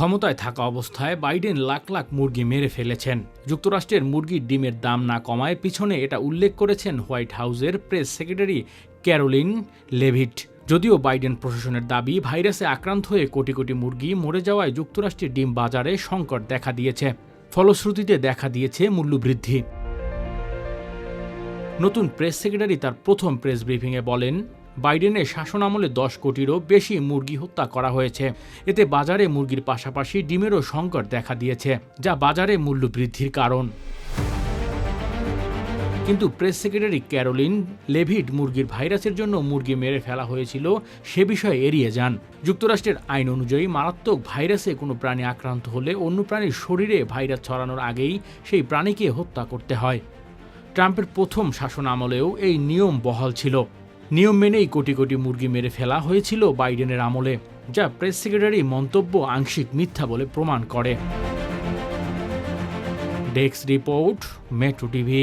ক্ষমতায় থাকা অবস্থায় বাইডেন লাখ লাখ মুরগি মেরে ফেলেছেন। যুক্তরাষ্ট্রের মুরগির ডিমের দাম না কমায় পিছনে এটা উল্লেখ করেছেন হোয়াইট হাউসের প্রেস সেক্রেটারি ক্যারোলিন লেভিট। যদিও বাইডেন প্রশাসনের দাবি, ভাইরাসে আক্রান্ত হয়ে কোটি কোটি মুরগি মরে যাওয়ায় যুক্তরাষ্ট্রের ডিম বাজারে সংকট দেখা দিয়েছে। ফলশ্রুতিতে দেখা দিয়েছে মূল্যবৃদ্ধি। নতুন প্রেস সেক্রেটারি তার প্রথম প্রেস ব্রিফিংয়ে বলেন বাইডেনের শাসন আমলে দশ কোটিরও বেশি মুরগি হত্যা করা হয়েছে। এতে বাজারে মুরগির পাশাপাশি ডিমেরও সংকট দেখা দিয়েছে, যা বাজারে মূল্য বৃদ্ধির কারণ। কিন্তু প্রেস সেক্রেটারি ক্যারোলিন লেভিড মুরগির ভাইরাসের জন্য মুরগি মেরে ফেলা হয়েছিল, সে বিষয়ে এড়িয়ে যান। যুক্তরাষ্ট্রের আইন অনুযায়ী মারাত্মক ভাইরাসে কোনো প্রাণী আক্রান্ত হলে অন্য প্রাণীর শরীরে ভাইরাস ছড়ানোর আগেই সেই প্রাণীকে হত্যা করতে হয়। ট্রাম্পের প্রথম শাসন আমলেও এই নিয়ম বহাল ছিল। নিয়ম মেনেই কোটি কোটি মুরগি মেরে ফেলা হয়েছিল বাইডেনের আমলে, যা প্রেস সেক্রেটারি মন্তব্য আংশিক মিথ্যা বলে প্রমাণ করে। Desk report, Metro TV.